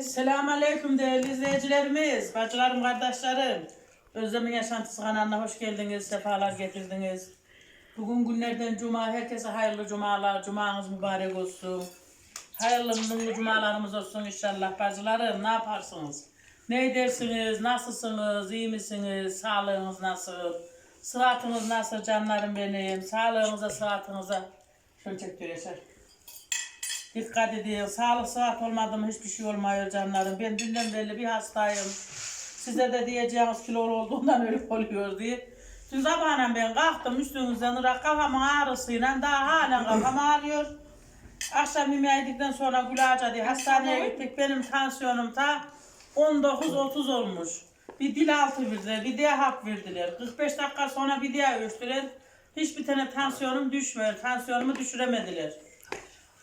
Selamun Aleyküm değerli izleyicilerimiz, bacılarım, kardeşlerim. Özlem'in Yaşantısı kanalına hoş geldiniz, sefalar getirdiniz. Bugün günlerden cuma, herkese hayırlı cumalar, cumanız mübarek olsun. Hayırlı mutlu cumalarımız olsun inşallah bacılarım. Ne yaparsınız? Ne edersiniz? Nasılsınız? iyi misiniz? Sağlığınız nasıl? Sıhhatınız nasıl canlarım benim? Sağlığınıza, sıhhatınıza. Şöyle çek Yaşar. Dikkat edin. Sağlık sıhhat olmadı mı hiçbir şey olmuyor canlarım. Ben dünden beri bir hastayım. Size de diyeceğiniz kilolu olduğundan öyle oluyor diye. Dün sabahına ben kalktım üstünüzden ırak kafamın ağrısıyla daha halen kafam ağrıyor. Akşam yemeği yedikten sonra Gülağaca diye hastaneye gittik. Benim tansiyonum ta 19-30 olmuş. Bir dil altı verdiler, bir diye hap verdiler. 45 dakika sonra bir diye ölçtüler. Hiçbir tane tansiyonum düşmüyor. Tansiyonumu düşüremediler.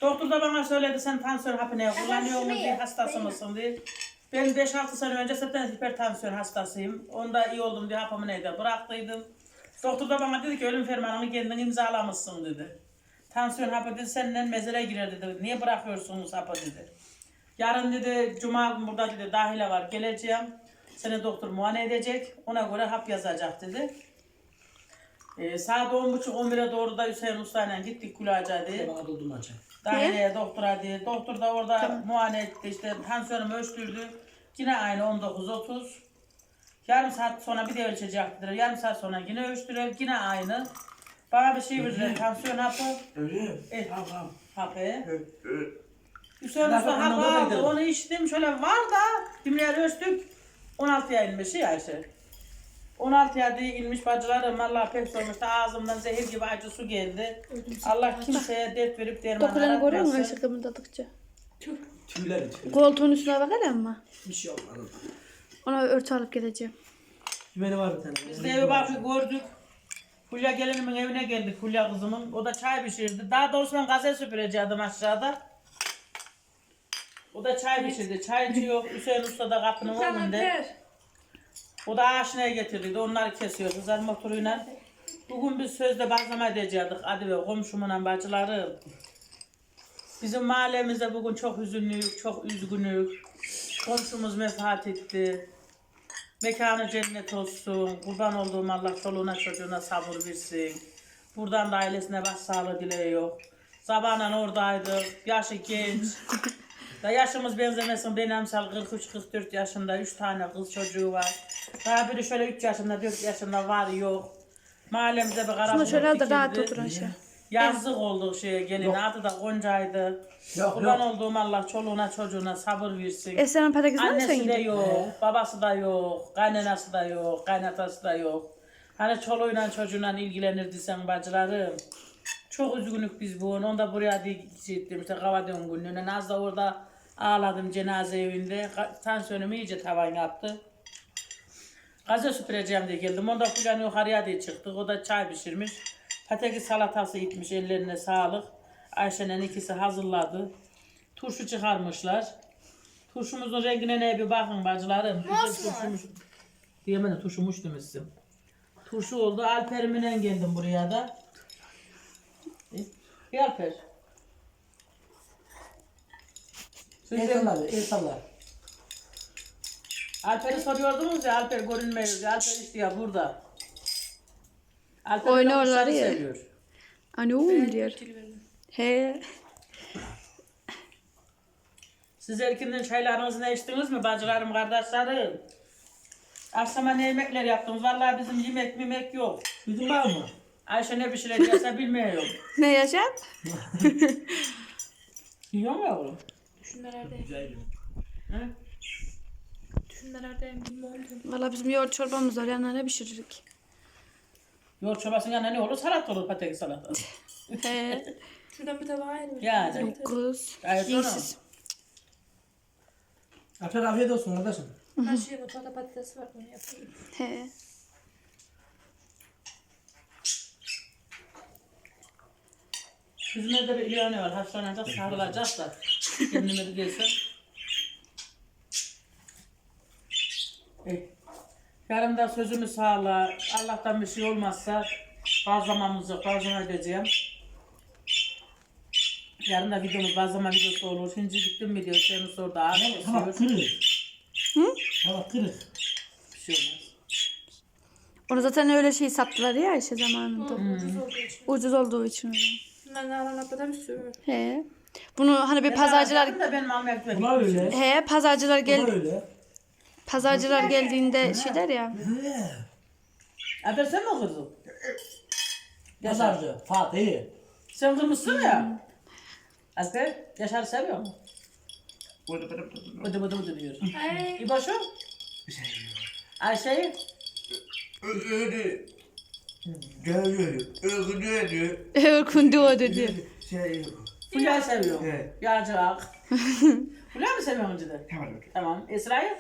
Doktor da bana söyledi sen tansiyon hapı ne kullanıyor mu diye hastası mısın diye. Ben 5-6 sene önce zaten hipertansiyon hastasıyım. Onda iyi oldum diye hapımı neydi bıraktıydım. Doktor da bana dedi ki ölüm fermanını kendin imzalamışsın dedi. Tansiyon hapı dedi seninle mezara girer dedi. Niye bırakıyorsunuz hapı dedi. Yarın dedi cuma burada dedi dahile var geleceğim. Seni doktor muayene edecek. Ona göre hap yazacak dedi. Ee, saat 10.30-11'e doğru da Hüseyin Usta'yla gittik diye. Bana doldum maça. Daireye doktora diye. Doktor da orada muayene etti işte tansiyonumu ölçtürdü. Yine aynı 19-30. Yarım saat sonra bir de ölçecektir. Yarım saat sonra yine ölçtürer. Yine aynı. Bana bir şey verdiler. Tansiyon hapı. Öyle. Eh. Tamam tamam. Hapı. Ö- ö- Hüseyin Usta hapı aldı. Onu içtim. Şöyle var da kimler ölçtük. 16'ya inmiş ya Ayşe. 16'ya diye inmiş bacılarım. Allah pek sormuş da ağzımdan zehir gibi acı su geldi. Allah kimseye dert verip derman Dokularını görüyor musun aratmasın. aşkımın dadıkça? Tüyleri tüyleri. Koltuğun üstüne bak hele ama. Bir şey olmadı. Ona örtü alıp geleceğim. Tümeni var bir tane. Biz de evi bakıp gördük. Fulya gelinimin evine geldik Fulya kızımın. O da çay pişirdi. Daha doğrusu ben gazete süpürecektim aşağıda. O da çay pişirdi. Çay içiyor. Hüseyin Usta da kapının önünde. O da aşineye getirdiydi. Onları kesiyor kızlar motoruyla. Bugün biz sözde bazlama edecektik. Hadi ve komşumun bacıları. Bizim mahallemizde bugün çok hüzünlüyük, çok üzgünük. Komşumuz vefat etti. Mekanı cennet olsun. Kurban olduğum Allah çoluğuna çocuğuna sabır versin. Buradan da ailesine başsağlığı diliyor. Sabahla oradaydık. Yaşı genç. Da yaşımız benzemesin. Benim emsal 43-44 yaşında. 3 tane kız çocuğu var. Daha biri şöyle 3 yaşında, 4 yaşında var yok. Mahallemize bir kara Şuna bulut şöyle al da rahat otur aşağı. Yazlık olduk şeye gelin. Adı da Gonca'ydı. Yok, Kurban yok. olduğum Allah çoluğuna çocuğuna sabır versin. Esra'nın patatesini mi sen Annesi de yedin? yok, babası da yok, kaynanası da yok, kaynatası da yok. Hani çoluğuyla çocuğuyla ilgilenirdi sen bacılarım. Çok üzgünük biz bu. Onu da buraya diye gittim işte Kavadön günlüğüne. Az da orada ağladım cenaze evinde. Ka- Tansiyonumu iyice tavan yaptı. Gazete süpüreceğim diye geldim. Onda falan yukarıya diye çıktık. O da çay pişirmiş. Patates salatası itmiş ellerine sağlık. Ayşe'nin ikisi hazırladı. Turşu çıkarmışlar. Turşumuzun rengine ne bir bakın bacılarım. Güzel turşumuş. Diyemedim turşumuş demişsin. Turşu oldu. Alperim'le geldim buraya da. Bir Alper. El Sizce- salla be, el salla. Alper'i soruyordunuz ya Alper görünmüyor. Alper işte ya burada. Alper Oynuyorlar ya. seviyor. Anne oğlum diyor. He. Siz erkinden çaylarınızı ne içtiniz mi bacılarım, kardeşlerim? Akşama ne yemekler yaptınız? Vallahi bizim yemek yemek yok. Bizim var mı? Ayşe ne pişirecekse bilmiyorum. Ne yaşam? Yiyor mu yavrum? Güzel. Hı? Valla bizim yoğurt çorbamız var. Yanına ne pişiririk? Yoğurt çorbasının yanına ne olur? Salat olur patates salatası. He. Şuradan bir tabağa ayır. Yani. Yok kız. Gayet Yiysiz. Alper afiyet olsun kardeşim. Her şey mutfakta patates var onu yapıyorum. He. Bizim evde bir ilanı var. Hastalanacak, sarılacak da. Kendime de gelsin. Ey. Yarın da sözümü sağla. Allah'tan bir şey olmazsa bazlamamız yok. Bazlama edeceğim. Yarın da videomuz bazı zaman videosu olur. Şimdi gittim mi diyor. Seni sordu abi. Hava kırık. Hı? Hava kırık. Bir şey olmaz. Onu zaten öyle şey sattılar ya Ayşe zamanında. Ucuz olduğu için. Ucuz olduğu için öyle. Bunlar ne alan atladan bir sürü. He. Bunu hani bir Ben pazarcılar aradım da benim gitmedim. Ulan öyle. he pazarcılar Bu da gel öyle. Pazarcılar geldiğinde şey der ya. Abi sen mi okudun? Yaşar. Pazarcı. Fatih. Sen kırmışsın ya. Alper, Yaşar'ı seviyor mu? Bıdı bıdı bıdı diyor. Ay. İboş'u? Ayşe'yi? Öyle görüyor, öldürüyor. Örkundu o dedi. Şey, Fulya'yı seviyor. Evet. Yağcık. Fulya mı seviyorsun cidden? tamam. Tamam. Esra'yı?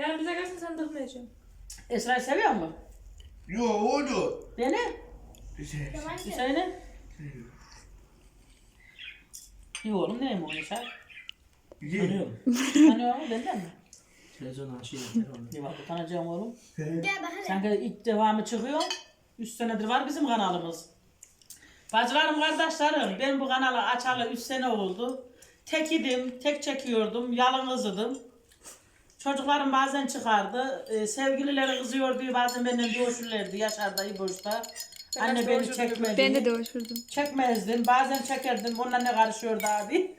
Yani bize gelsin sen tıkmayacağım. Esra'yı seviyor mu? Yo, oldu. Beni? Şey, Hüseyin'i? İyi oğlum neyim o Yaşar? ye. Tanıyorum. Tanıyor mu benden mi? Televizyondan şey telefonu. İyi bak tanıyacağım oğlum. Sanki ilk devamı çıkıyor. Üç senedir var bizim kanalımız. Bacılarım, kardeşlerim, ben bu kanalı açalı üç sene oldu. Tek idim, tek çekiyordum, yalnız idim. Çocuklarım bazen çıkardı. Ee, sevgilileri kızıyor bazen benden dövüşürlerdi Yaşar'da, İboş'ta. Ben Anne beni çekmedi. Ben de dövüşürdüm. Çekmezdim. Bazen çekerdim. Onunla ne karışıyordu abi?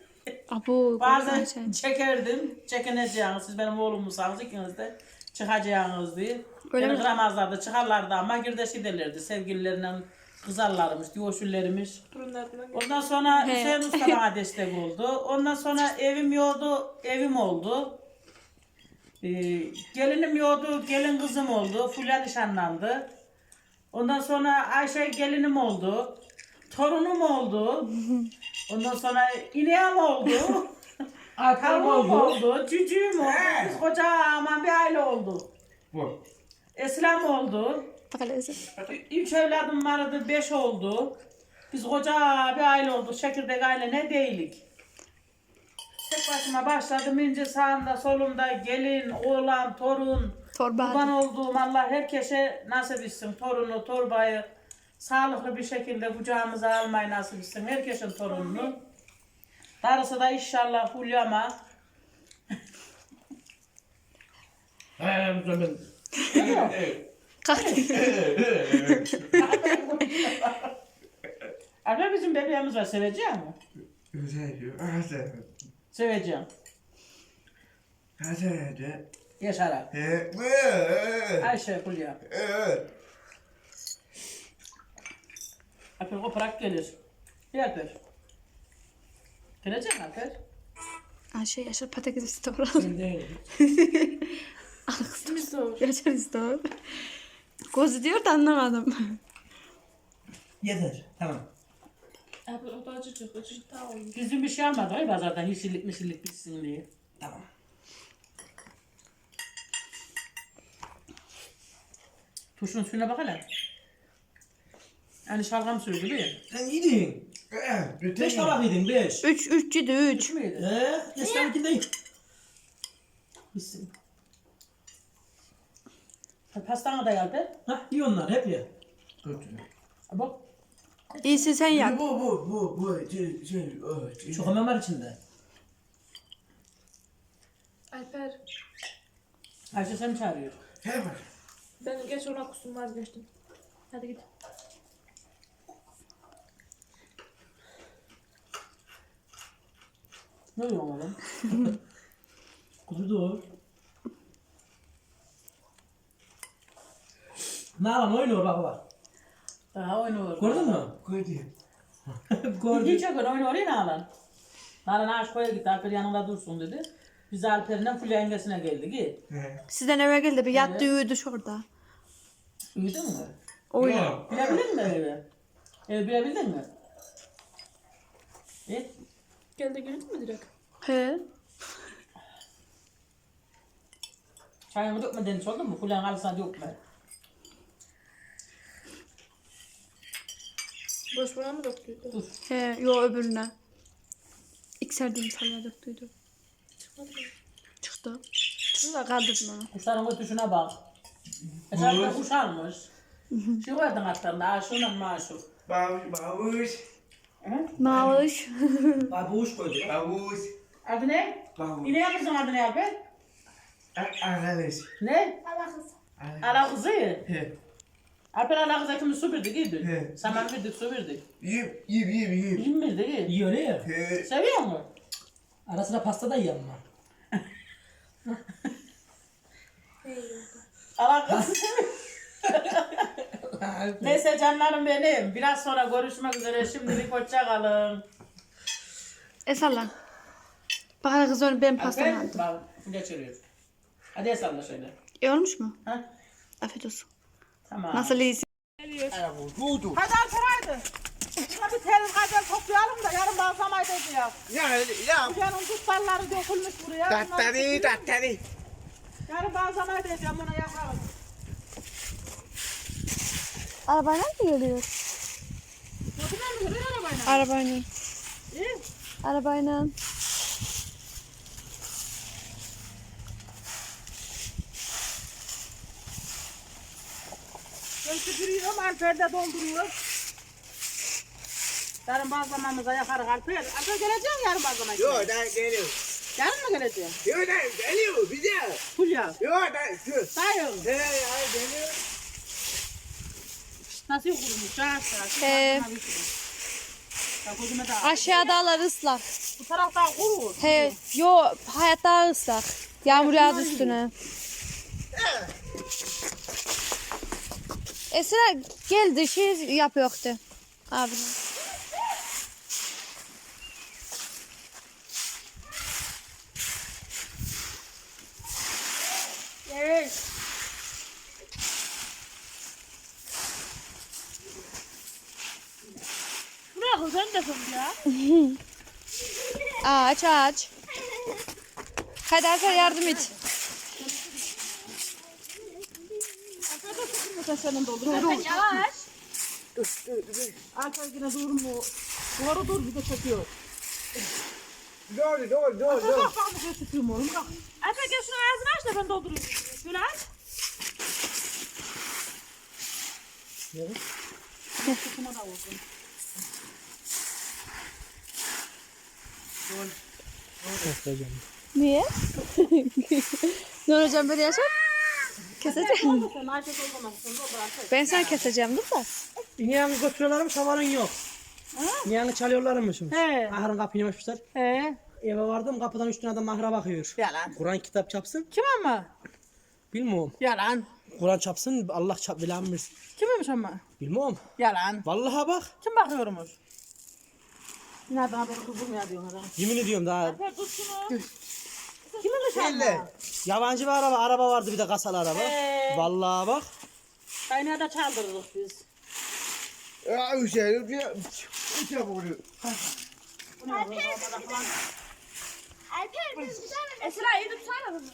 Abu Bazen Ayşe. çekerdim. Çekineceğiniz. Siz benim oğlummusunuz ikiniz de. Çıkacağınız diye. Öyle Beni mi? kıramazlardı. Çıkarlardı ama girdeşi derlerdi. Sevgililerine kızarlarmış, diyoşullermiş. Ondan sonra He. Hüseyin Usta bana destek oldu. Ondan sonra evim yoktu, evim oldu. Ee, gelinim yoktu, gelin kızım oldu. Fulya nişanlandı. Ondan sonra Ayşe gelinim oldu. Torunum oldu. Ondan sonra ineğim oldu. Tavuğum oldu. oldu. Cücüğüm oldu. Biz kocaman bir aile olduk. Bu. Eslam oldu. Üç evladım vardı, beş oldu. Biz koca bir aile olduk. Çekirdek aile ne değilik. Tek başıma başladım. ince sağımda, solumda gelin, oğlan, torun. Kurban Torba. olduğum Allah herkese nasip etsin. Torunu, torbayı sağlıklı bir şekilde kucağımıza almayı nasip etsin. Herkesin torununu. Darısı da inşallah Hulya'ma. He, bu zaman. Kalk. Abi bizim bebeğimiz var. Seveceğim mi? Güzel, hazır. Seveceğim. Hazır hadi. Yaşara. He, bu. Ayşe. Evet. Alper koparak gelir. Bir Alper. Gelecek mi Alper. Ayşe Yaşar patates istiyor. Ben değilim. İsmi zor. Yaşar istiyor. Gözü diyor da anlamadım. Yeter. Tamam. Abi o da acıcık. Acıcık daha olmuş. Bizim bir şey almadı. Ay pazardan yeşillik mişillik bitsin diye. Tamam. Tuşun suyuna bak hele. Yani şalgam suyu gibi ya. Sen yedin. Evet, Beş tabak yedin beş. Üç, üç. Üç müydü? He, geçen iki değil. Bitsin. Pastana da geldi. Ha, iyi onlar hep ye. Bak. İyisi sen yap. Bu, bu, bu, bu, şey, şey, şey. Çok hemen var içinde. Alper. Ayşe seni çağırıyor. Hemen. Ben geç ona kustum vazgeçtim. Hadi git. Ne oluyor oğlum? Kuzudu. Ne yapalım oynuyor bak bak. Daha oynuyor. Gördün mü? Koydu. Gördüm. Hiç yok oynuyor ya Nalan. Nalan aşk koya gitti Alper yanında dursun dedi. Biz Alper'le Fulya yengesine geldik. İyi. He. Sizden eve geldi bir yattı uyudu şurada. Uyudun mu? Oyna. Bilebildin mi evi? Evi bilebildin mi? Evet. Geldi girdin mi direkt? He. Çayımı dökme demiş oldu mu? Fulya'nın arasına dökme. Boş buna mı döktüydü? Dur. He. Yo öbürüne. İlk serdiğim salya döktüydü. Çıkmadı mı? Çıktı. Çıktı da kaldırdın onu. Kuşların ötüşüne bak. Eşarpta kuş almış. Şu verdin hatta da aşığının maşuk. Hı? Mavuş. Abi uç koydu. Babuş. Adı ne? Babuş. İneğe kızın adı ne Alper? Arkadaş. Ne? Ala kızı. He. Alper ala kızı kimi su birdik iyiydi. He. Saman birdik su birdik. Yiyip yiyip yiyip yiyip. Yiyeyim birdik iyi. İyi öyle ya. He. Seviyor mu? Ara sıra pasta da yiyelim ama. Ala kızı Neyse canlarım benim. Biraz sonra görüşmek üzere. Şimdilik hoşça kalın. Esalla. Bak hele kız onu benim pastamı Alper, aldı. bak geçiriyor. Hadi el salla şöyle. İyi olmuş mu? Ha? Afiyet olsun. Tamam. Nasıl iyisin? Budu. Hadi Alper haydi. Şuna bir tel gazel toplayalım da yarın balsam edeceğiz. Ya ya. Bucanın tutsalları dökülmüş buraya. Tattari tattari. Yarın balsam edeceğim bunu yakalım. Arabayla mı geliyor arabayla? Arabayla. İyi. Arabayla. Ben süpürüyorum, Alper de dolduruyor. Yarın bazlamamıza yakarız Alper. Alper geleceksin yarın bazlamaya. Yo da geliyor. Yarın mı geleceksin? Yo da geliyor bize. Fulya. Yo da şu. Dayım. He ay geliyor. Nasıl kurumuş? Çağır çağır. He. Bak gözüme de Aşağıda alar ıslak. Bu taraftan kurur. He, yo hayatta ıslak. Yağmur yağdı üstüne. Esra geldi şey yapıyordu. Abi. Evet. Şuraya kız sen de ya. Aç aç. Hadi Alper yardım et. Sen senin doldur. Dur dur. Yavaş. Alper yine dur mu? Doğru dur bir de çekiyor. Doğru doğru doğru doğru. Bak bak şey tutuyorum oğlum bak. Alper gel şunu ağzını aç da ben doldurayım. Şöyle aç. Kutuma da vurdum. Niye? ne olacağım böyle yaşar? Alper. Ben sana keseceğim dur da. İneğini götürüyorlarmış havanın yok. İneğini çalıyorlarmış. He. Ahırın kapıyı açmışlar. He. Eve vardım kapıdan üstüne adam mahra bakıyor. Yalan. Kur'an kitap çapsın. Kim ama? Bilmiyorum. Yalan. Kur'an çapsın Allah çap bilen bilsin. Kimmiş ama? Bilmiyorum. Yalan. Vallahi bak. Kim bakıyormuş? Nereden haberi kuzum ya diyorsun adam. Yemin ediyorum daha. Alper şunu. Kiminmiş ama? Yabancı bir araba. Araba vardı bir de kasalı araba. He. Vallahi bak. Kaynağı da çaldırırız biz. Ya Hüseyin bir uçak vuruyor. Esra iyi tutsana bunu.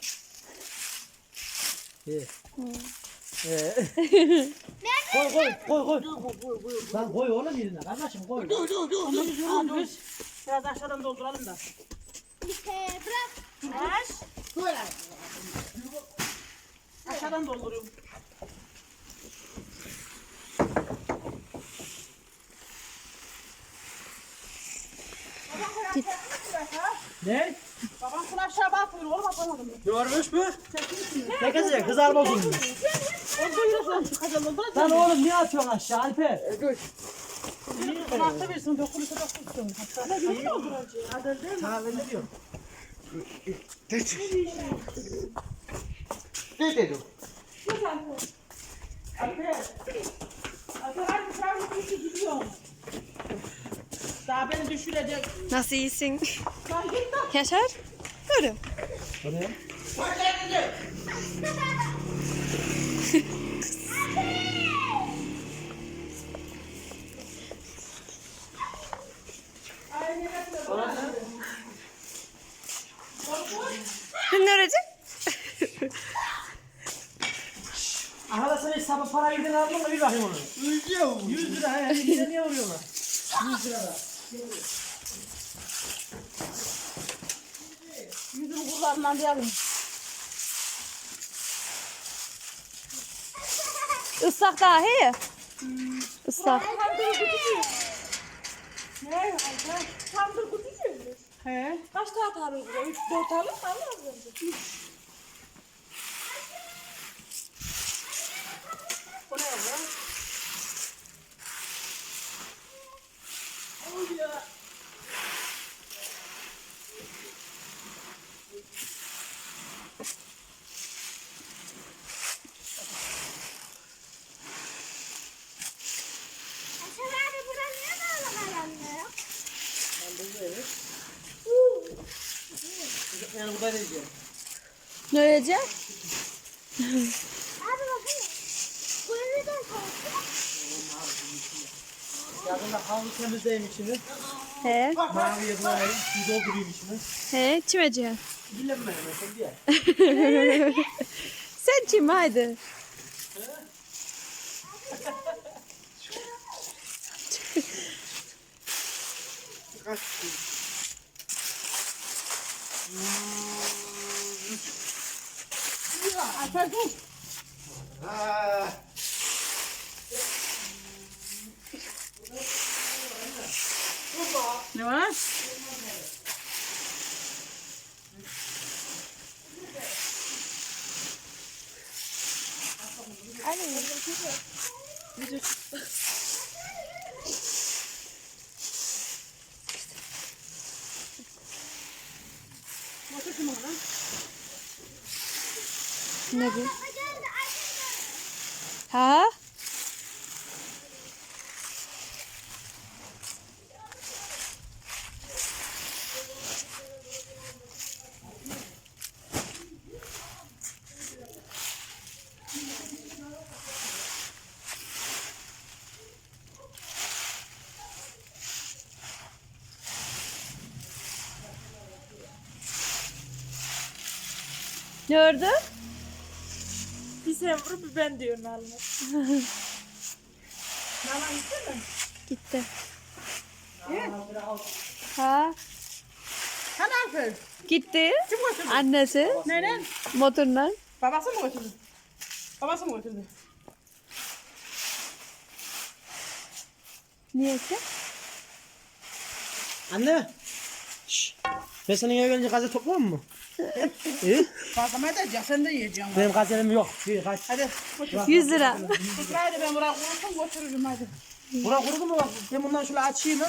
İyi. Ee. koy koy koy koy. Lan koy oğlum yerine kardeşim koy. Dur dur dur. Dur. Biraz aşağıdan dolduralım da. Bırak. Aç. Aşağıdan dolduruyorum. Ne? Babam aşağı bakmıyor. Oğlum atamadım. Görmüş mü? Ne kesecek? Kızar bozulmuş. Lan oğlum niye atıyorsun aşağı Alper? Kulakta versin. Dokunuşa dokunsun. Hatta yürü dolduracağım. Sana ben ne diyorum? Geç. Ne hadi gidiyorsun. Daha beni düşürecek. Nasıl iyisin? Yaşar? Görüm. Oraya. Ne olacak? Aha da sen hiç sabah para girdin aldın mı bir bakayım onu. 100 lira he. Niye niye vuruyorlar? 100 lira da. Yüzüm kullarından diyelim. Islak daha he. Islak. Ne alacağım? Tam da kutu. He. Kaç tane alır buraya? Üç dört alır mı? Almaz bence. Bu Yani bu da diyeceğim. Ne olacak? Abi bakın. Bu neden? Yakında havlu temizleyeyim içini. He. Maviye bulayım. Su doldurayım içini. He. Çimeceğim. Dilenme hemen diye. Sen çim haydi. Ne var? Ne bu? Ha? Oldu? Bir sen vurup bir ben diyorum alma. Gitti. Ha? Hani Alper? Gitti. Kim götürdü? Annesi Neren? motorla. Babası mı götürdü? Babası mı götürdü? Niyeyse? Anne. Şşş. Ben senin eve gelince gazete toplar mı? Sen de yiyeceksin. Benim gazetem yok. Bir kaç. Hadi. 100 lira. Hadi ben buraya kurursam götürürüm hadi. Bura kurudu mu bak? Ben bundan şöyle açayım.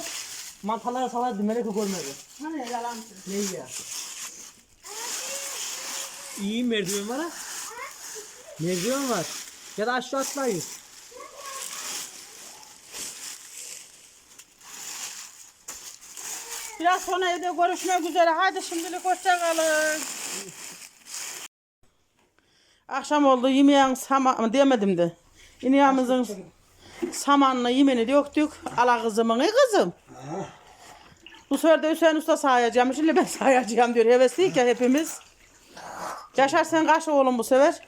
Mantarlara salardım. Melek görmedi. Hani yalan. Ne ya? İyi merdiven var ha. Merdiven var. Ya da aşağı atlayın. Biraz sonra evde görüşmek üzere. Hadi şimdilik hoşça kalın. Akşam oldu yemeğin saman demedim de. İneğimizin samanını yemeni döktük. Ala kızımın ey kızım. Bu sefer de Hüseyin Usta sayacağım. Şimdi ben sayacağım diyor. Hevesliyik ya hepimiz. Yaşar sen kaç oğlum bu sefer?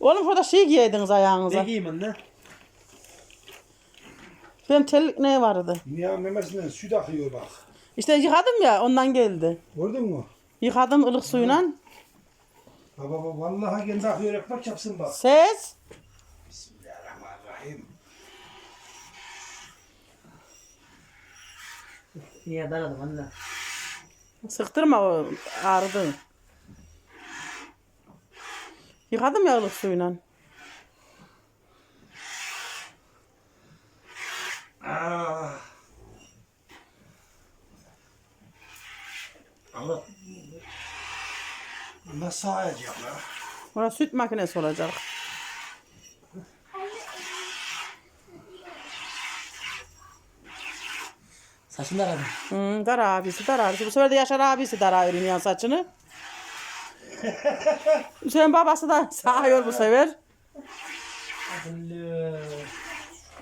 Oğlum şurada şey giyeydiniz ayağınıza. Ne giyeyim anne? Benim terlik ne vardı? Ya memesinden süt akıyor bak. İşte yıkadım ya ondan geldi. Gördün mü? Yıkadım ılık suyla. Baba baba vallahi kendi akıyor ekmek yapsın bak. Ses. Bismillahirrahmanirrahim. Niye daradım anne? Sıktırma o ağrıdı. Yıkadım ya ılık suyla. Ah. Allah. Nasıl sağacak la? Orada süt makinesi olacak. Saçını daradım. Hı, dar abisi, dar abisi. Bu sefer de Yaşar abisi dar ya saçını. Hüseyin babası da sağıyor bu sefer. Allah.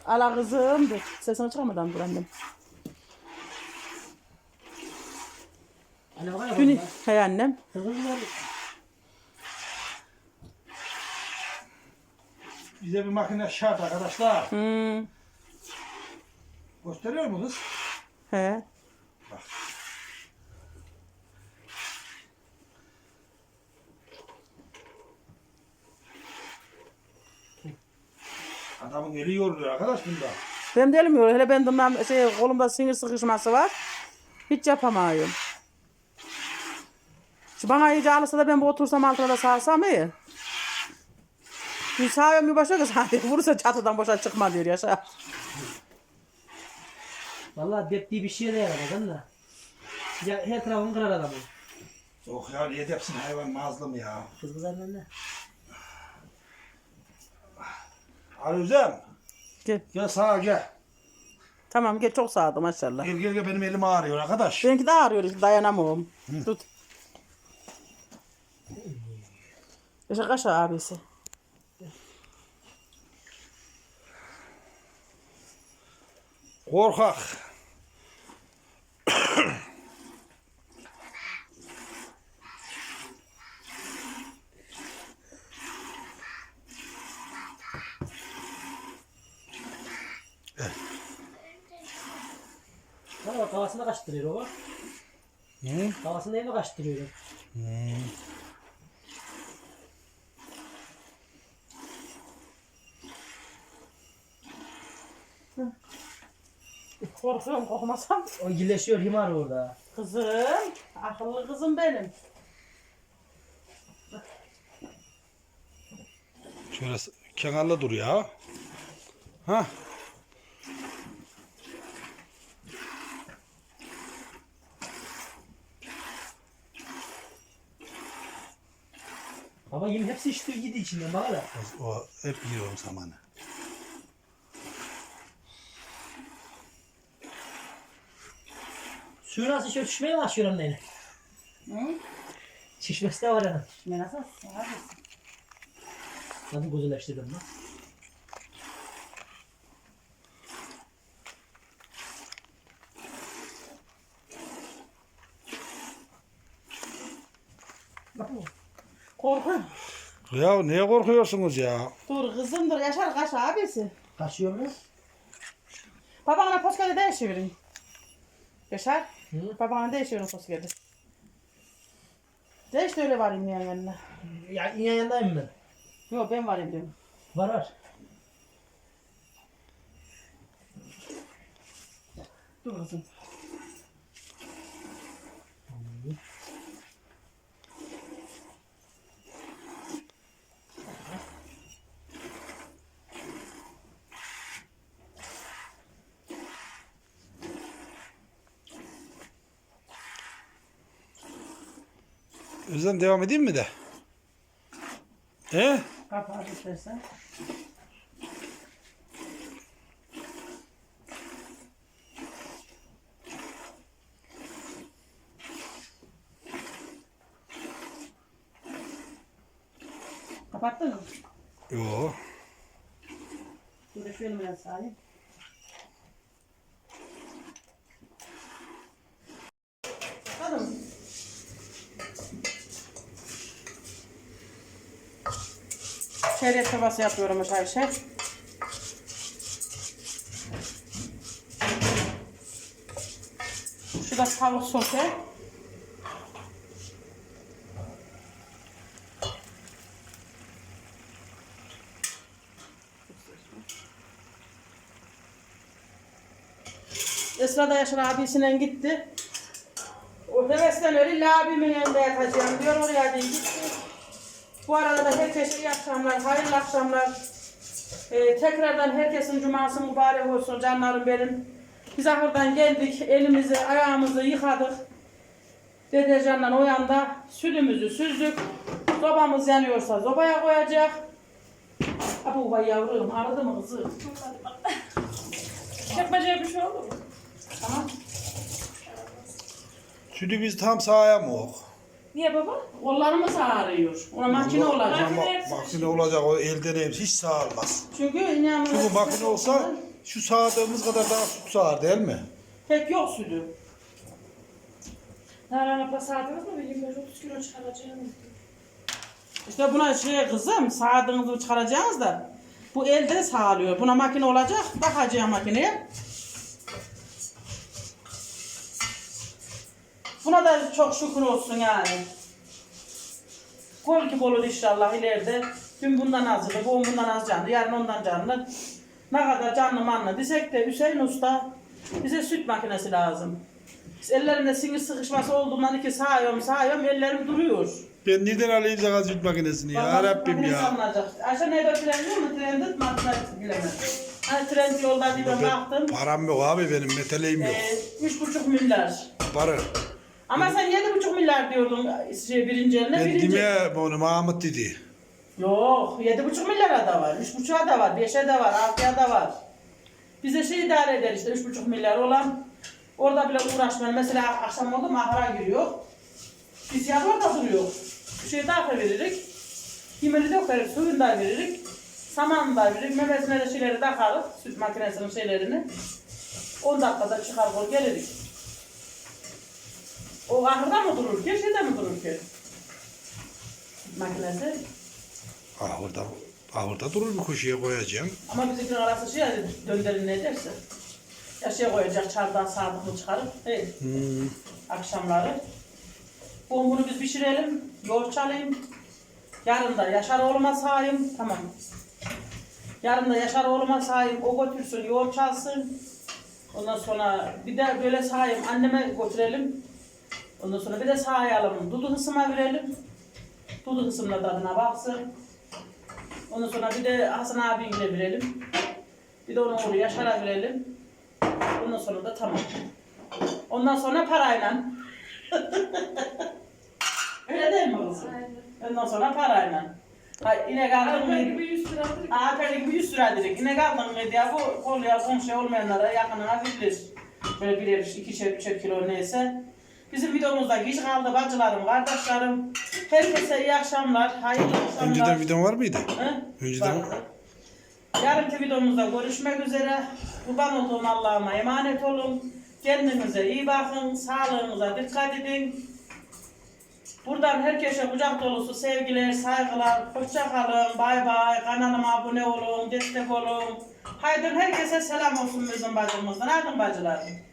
Ala kızım. Dur. Sesini çıkarmadan dur annem. Anne bakar. Hey annem. Bize bir makine şart arkadaşlar. Hı. Gösteriyor mu kız? He. Eli yoruluyor arkadaş bunda. Ben de elim yok. Hele ben de şey, kolumda sinir sıkışması var. Hiç yapamıyorum. Şu bana iyice alırsa da ben bu otursam altına da sağsam iyi. Bir sağıyorum bir başa kız. Vurursa çatıdan boşa çıkma diyor yaşa. Vallahi deptiği bir şeye de yaramadın da. Ya her tarafını kırar adamı. Yok ya niye depsin hayvan mazlum ya. Kız kız annemle. Ali Özlem. Gel. Gel sağa gel. Tamam gel çok sağdı maşallah. Gel gel gel benim elim ağrıyor arkadaş. Benimki de ağrıyor işte dayanamıyorum. Tut. Yaşa kaşa abisi. Korkak. Bana bak kafasında kaçtırıyor o. Hı? Kafasında elini kaçtırıyor. Korkuyorum korkmasam. O iyileşiyor himar orada. Kızım. Akıllı kızım benim. Şöyle kenarla dur ya. Ha? Baba yemin hepsi içti yedi içinden bana da. O, o hep yiyorum samanı. Suyu nasıl şöyle şişmeye başlıyor anneyle. Şişmesi de var yani. Ne nasıl? Hadi gözüleştirdim lan. Korkuyorum. Ya niye korkuyorsunuz ya? Dur kızım dur Yaşar kaşa abisi. Kaçıyor mu? Babana poskede değişiverin. Yaşar. Hı? Babana değişiverin poskede. Değiş de öyle varayım yani yanına. Ya yine yanındayım ben. Yok ben varayım diyorum. Var var. Dur kızım. Özlem devam edeyim mi de? He? Kapağı istersen. Kapattın mı? Yo. Dur şöyle biraz sağlayayım. Bakalım. Çeyrek tavası yapıyorum Ayşe. Şu da tavuk sote. Esra da Yaşar abisiyle gitti. O hevesten öyle "La abimin yanında yatacağım diyor oraya değil. Bu arada da herkese iyi akşamlar, hayırlı akşamlar. Ee, tekrardan herkesin cuması mübarek olsun canlarım benim. Biz ahırdan geldik, elimizi, ayağımızı yıkadık. Deterjanla o yanda sütümüzü süzdük. Sobamız yanıyorsa sobaya koyacak. Abu vay yavrum, aradı mı kızı? Çekmeceye bir şey olur mu? Tamam. Şimdi biz tam sağa mı ok? Niye baba? Kollarımız ağrıyor. Ona makine olacak. Ama makine olacak o elden el hiç sağılmaz. Çünkü inyamız... Çünkü makine olsa şu sağdığımız kadar daha süt sağar değil mi? Pek yok sütü. Nalan abla sağdınız mı? Bir 25-30 kilo çıkaracağım. İşte buna şey kızım sağdığınızı çıkaracağız da bu elde sağlıyor. Buna makine olacak. Bakacağım makineye. Buna da çok şükür olsun yani. Kol gibi olur inşallah ileride. Dün bundan azdı, bugün bundan az canlı, yarın ondan canlı. Ne kadar canlı manlı desek de Hüseyin Usta bize süt makinesi lazım. Biz ellerinde sinir sıkışması olduğundan iki sağıyorum sağıyorum ellerim duruyor. Ben neden alayım sana süt makinesini ya Vallahi Rabbim ya. alınacak. Ayşe neyde tren yok mu? Tren tut makinesi bilemem. Hani tren yolda diye ben baktım. Param yok abi benim meteleğim yok. Ee, üç buçuk milyar. Para. Ama sen yedi buçuk milyar diyordun şey, birinci eline Ben birinci. demeye onu Mahmut dedi. Yok, yedi buçuk milyara da var, üç buçuğa da var, beşe de var, altıya da var. Bize şey idare eder işte, üç buçuk milyar olan. Orada bile uğraşmayan, mesela akşam oldu mu ahıra giriyor. Biz yavru da duruyor. Bir şey daha veririk. Yemeni de koyarız, suyunu da veririk. Samanını da veririk, memesine de şeyleri takarız, süt makinesinin şeylerini. 10 dakikada çıkar kol gelirik. O ahırda mı durur ki, şeyde mi durur ki? Makinesi. Ahırda, ahırda durur bir kuşuya koyacağım. Ama bizimkinin arası şey dönderin ne derse. Ya şey koyacak çardağı sadıklı çıkarıp hey, Hmm. akşamları. Bunu biz pişirelim, yoğurt çalayım. Yarın da Yaşar oğluma sahayım, tamam. Yarın da Yaşar oğluma sahayım, o götürsün, yoğurt çalsın. Ondan sonra bir de böyle sahayım, anneme götürelim. Ondan sonra bir de sahayalım, dudu hısıma verelim. Dudu hısımla tadına baksın. Ondan sonra bir de Hasan abinle verelim. Bir de onun oğlu Yaşar'a verelim. Ondan sonra da tamam. Ondan sonra parayla. Öyle değil mi kızım? Ondan sonra parayla. Hay inek aldın mı? gibi 100 lira. Aa gibi 100 lira dedik. İnek aldın mı diye bu kolya komşu olmayanlara yakınına verilir. Böyle birer, ikişer, üçer kilo neyse. Bizim videomuzda geç kaldı bacılarım, kardeşlerim. Herkese iyi akşamlar, hayırlı akşamlar. Önceden videon var mıydı? He? Önceden- Vardı. Yarınki videomuzda görüşmek üzere. Kurban olduğum Allah'ıma emanet olun. Kendinize iyi bakın. Sağlığınıza dikkat edin. Buradan herkese kucak dolusu sevgiler, saygılar. Hoşça kalın. Bay bay. Kanalıma abone olun. Destek olun. Haydi herkese selam olsun bizim bacımızdan. Hadi bacılarım.